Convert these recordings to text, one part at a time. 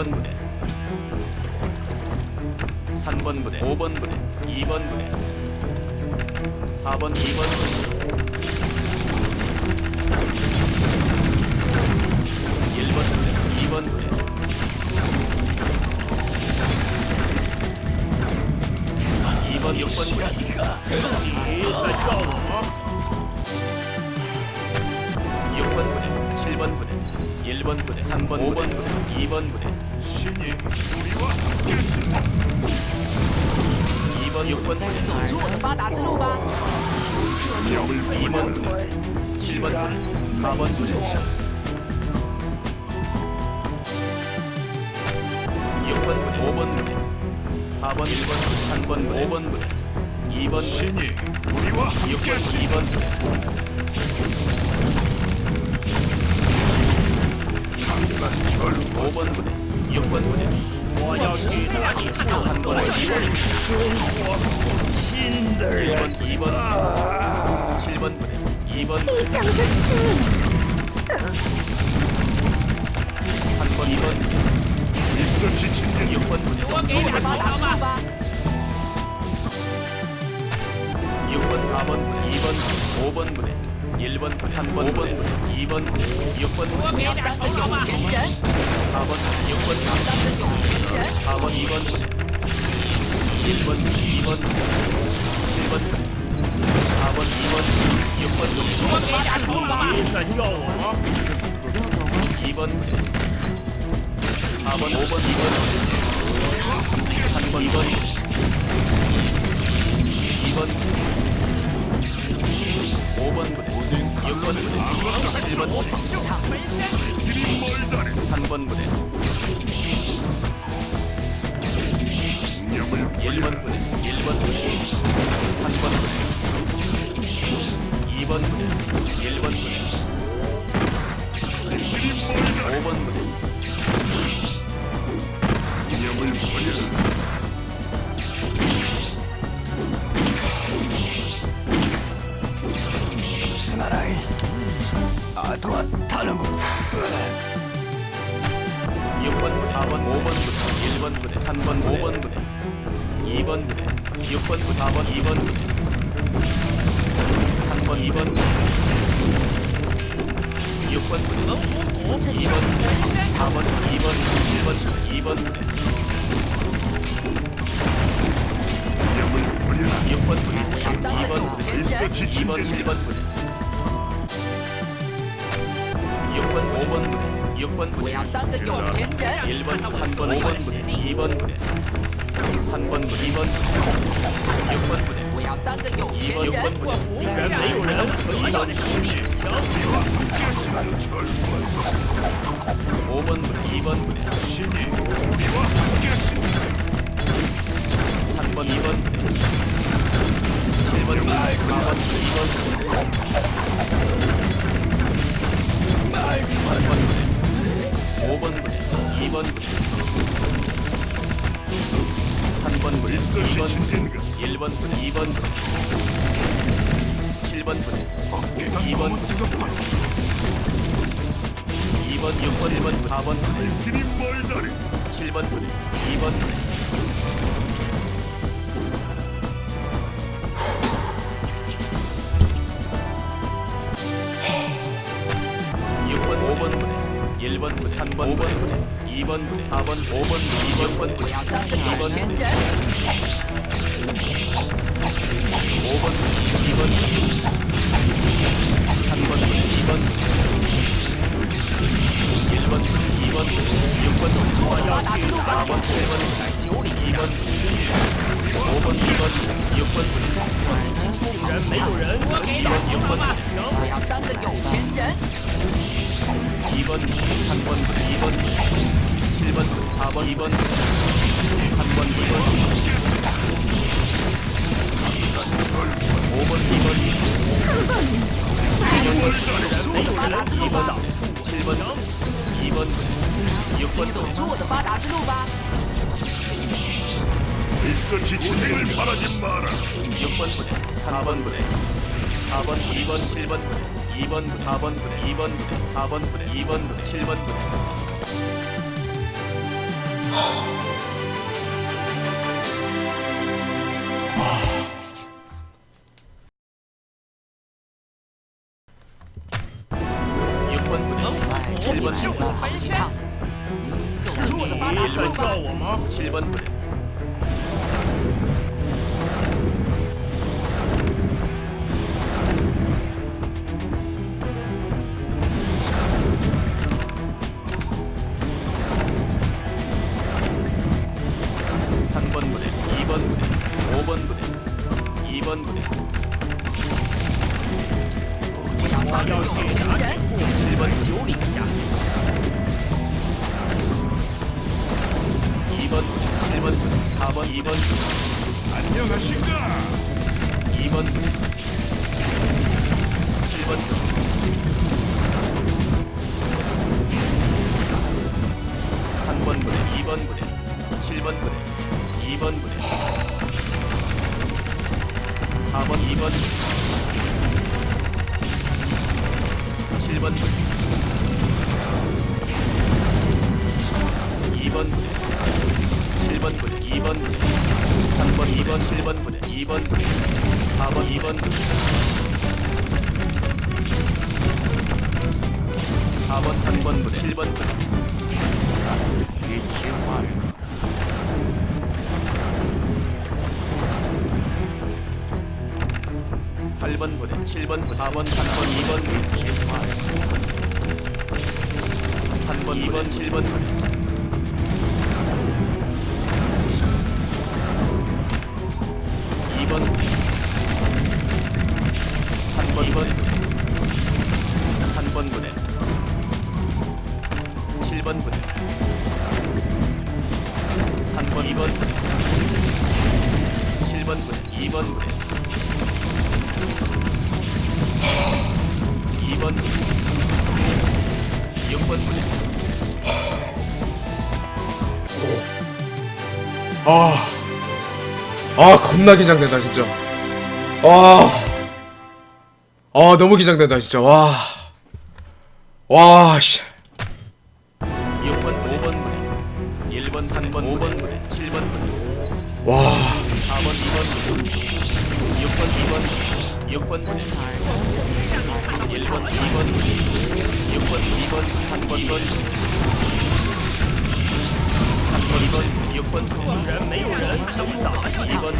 2번 부대 3번 부대 5번 부대 2번 부대 4번 2번 부대 1번 부대 2번 부대 2번 6번 부대 6번 부대, 7번 부대, 1번 부대, 3번 5번 부대, 2번 부대, 신이 우리와 함께했습니다. 2번 6번 부대, 走出我的发达之路吧。 2번 부대, 7번 부대, 4번 부대. 6번 부대, 5번 부대, 4번 1번, 3번 5번 부대, 2번 부대, 신이 우리와 6번 함께했습니다. 2번 부대, 강단 결 5번 부대, 이 정도쯤 6번 4번 2번 5번 분해 1번, 3번, 5번, 2번, 6번, 4번, 6번, 4번, 2번, 1번, 2번, 7번, 4번, 2번, 6번, 2번, 4번, 5번, 2번, 3번, 2번, 2번, 5번 부대, 6번 부대, 7번 부대, 길이 멀다네. 3번 부대, 념을 1번 부대, 1번 부대, 3번 부대, 2번 부대, 1번 부대, 길이 멀다네. 5번 부대, 과도와 다른군. 6번, 4번, 5번 부대, 1번 부대, 3번, 5번 부대, 2번 부대, 6번, 4번, 2번 부대, 3번, 2번 부대, 6번 부대, 2번 부대, 어? 4번, 2번 부대, 1번 부대, 2번 부대, 6번 부대, 6번 부대, 2번 부대, 2번, 7번 부대. 6번 부대, 5번 부대, 6번 무대 1번, 3번, 5번 부대, 2번 부대, 3번 부대, 2번 6번 부대, 2번, 6번 부대, 2번 부대, 5번 부대, 2번 부대, 3번, 2번 부대, 7번 부대, 4번 부대, 2번 부대, 1번 분, 2번 분, 7번 분, 2번 분, 2번 6번 1번 4번. 분, 길이 멀다리? 7번 분, 2번 분. 번 분해, 1번 분, 3번 분, 2번 분, 4번, 5번 분, 2번 분, 2번 분, 2번 분. 5번 부대, 2번 부대, 3번 부대, 2번 부대, 1번 부대, 2번 부대, 6번 부대, 发达之路吧。 4번, 7번, 2번, 5번, 2번, 6번 부대, 2번, 6번 부대, 我要当个有钱人， 2번, 3번, 2번, 7번, 4번, 2번, 3번, 2번, 일서 지침을 바라지 마라. 6번 부대, 3번 부대, 4번, 2번, 7번 부대, 2번, 4번 부대, 2번 부대, 4번 부대, 2번 부대, 7번 부대, 3번 부대 2번 부대 7번 부대 2번 부대 4번 2번 부대 7번 부대 2번 부대 7번 부대 2번 부대 3번 2번 7번 부대 2번 부대 4번 2번 부대 4번 3번 부대 7번 부대 잊지 말거라. 8번 부대 7번 4번 3번 2번 부대 3번 2번 7번 부대 2번 3번 7번 부대 3번 2번. 부대 7번 부대 2번 부대 2번. 부대 6번 부대 아, 아 겁나 긴장된다 진짜. 와, 아 너무 긴장된다 진짜. 와, 와, 씨. 6번 5번 부대 1번 3번 5번 부대 7번 부대 와, 4번 2번 부대 6번 2번 6번 부대 1번 2번 부대 6번 2번 3번 2번 3번 2번 6번 2번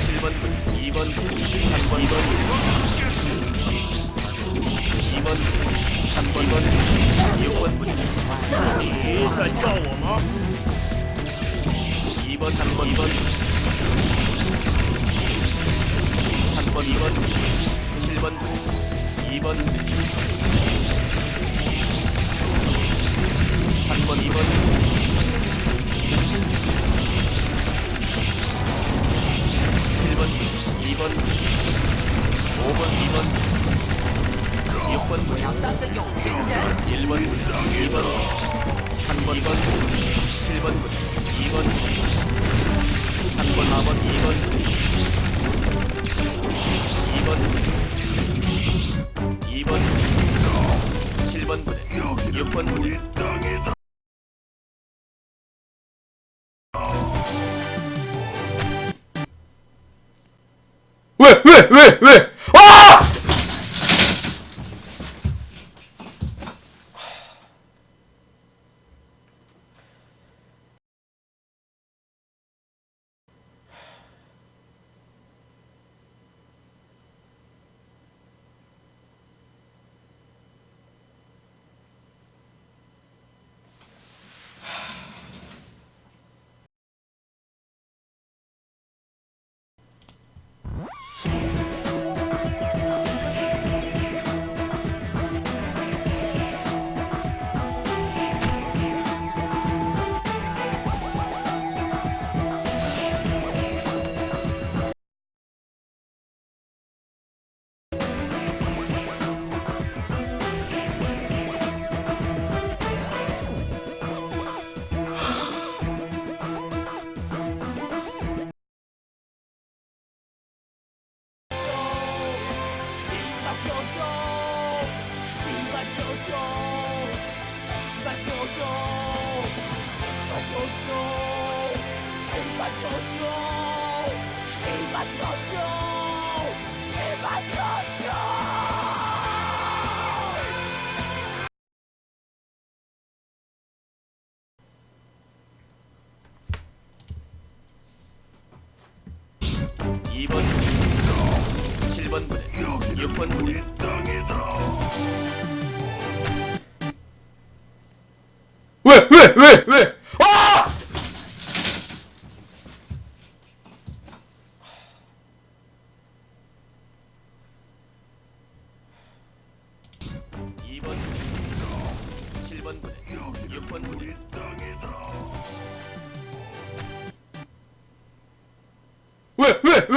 7번 2번 3번 2번 2번 3번 6번 부대 2번 3번 2번 3번 2번 7번 2번 3번 2번 7번 2번 5번 2번 6번 부대 1번 부대 2번 부대 3번 2번 7번 부대 2번 부대 3번 4번 2번 부대 2번 부대 2번 부대 7번 부대 6번 부대 왜? 왜? 왜? 왜? Schiebers Notio! Schiebers Notio!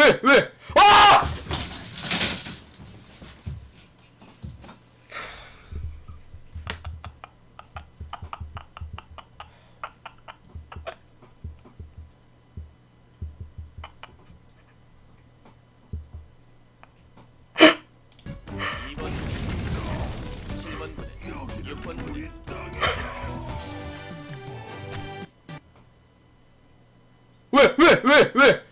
왜? 왜? 아! 왜? 왜? 왜? 왜?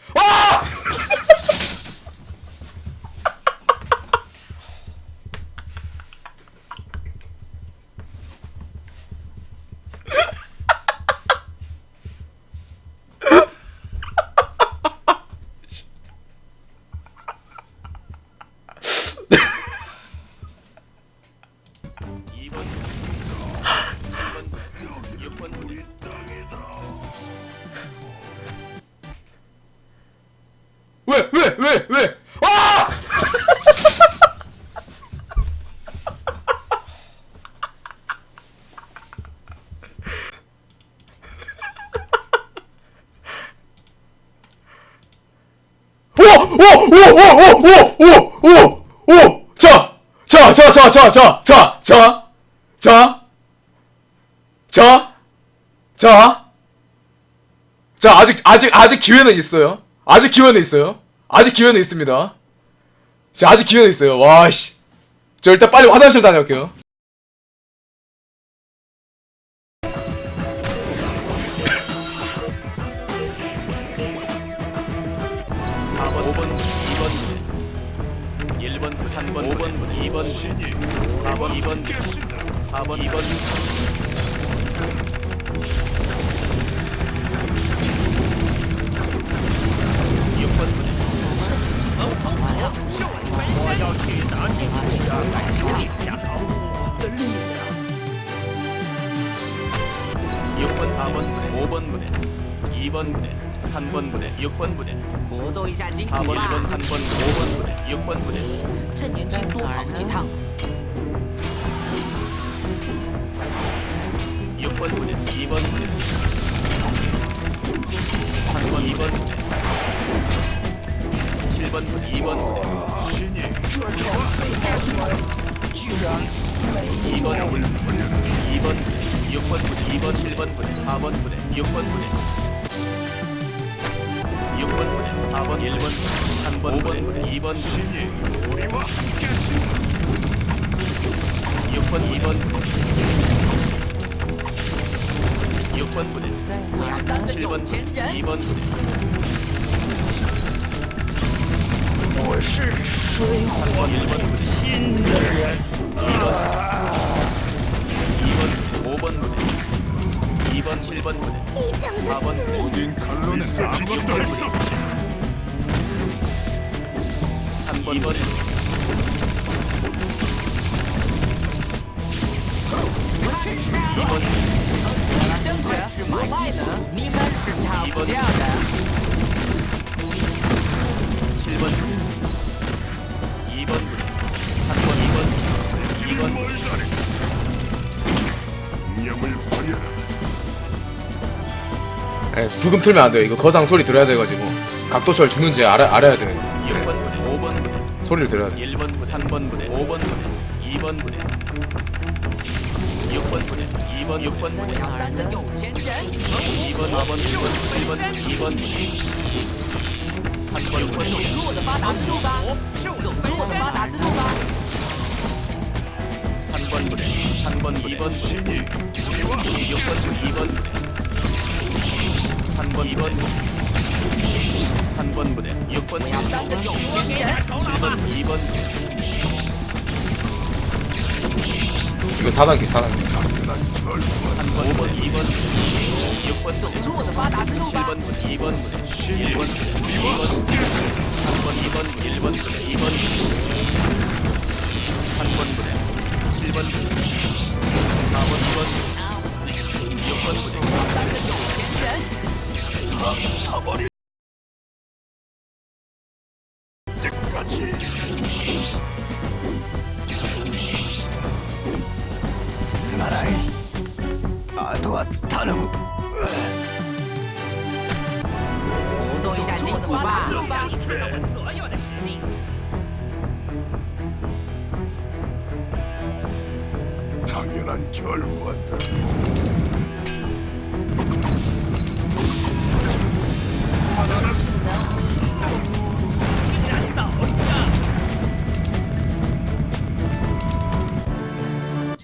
오! 오! 오! 오! 오! 오! 자! 자! 자! 자! 자! 자! 자! 자! 자! 자! 자! 자, 아직, 아직, 아직 기회는 있어요. 아직 기회는 있어요. 아직 기회는 있습니다. 자, 아직 기회는 있어요. 와, 씨. 저 일단 빨리 화장실 다녀올게요. 3번 3번 5번 2번 4번 2번 4번 2번 번 4번. 분해 5번 분해 2번 분해 3번 부대 6번 부대 搏斗一下筋骨 4번 1번 吧！ 3번 5번 부대 6번 부대 趁年轻多跑几趟。 6번 부대 2번 부대 3번 2번 부대 7번 부대 2번 부대 신이 2번 부대 2번 부대 6번 부대 2번 7번 부대 4번 부대 6번 부대 4번 1번 3번 5번 2번 6번 2번 6번 부대 7번 2번 부대 3번 1번 부대 2번 2번 5번 부대 2번 7번 부대 4번 부대 모든 칼로는 아무것도 할수 없지 번 이번엔 이번 이번 7번 2번 3번 2번 2번 예, 부금 틀면 안 돼요. 이거 거상 소리 들어야 돼가지고 각도철 죽는지 알아, 알아야 돼요. 6번 부대 5번 부대 소리를 들어야 돼. 1번 부대 3번 부대 5번 부대 2번 부대 6번 부대 2번 6번 我 부대 要当个有钱人。 2번 4번 1번 7번 2번 3번 6번 走出我的发达之路吧，走出我的发达之路吧。 3번 부대 3번 2번 신이 우리와 6번 2번 3번 2번 3번 3번 부대, 6번 부대, 7번 2번. 이거 4단계 4단계. 3번 5번 2번. 6번 부대, 7번 부대, 2번 부대, 1번 부대, 2번 부대, 3번 2번 1번 부대, 2번 부대, 3번 부대, 7번 부대, 4번 2번 6번 부대, 7번 부대, 頼む活動一下筋骨吧당연한 결과다하나는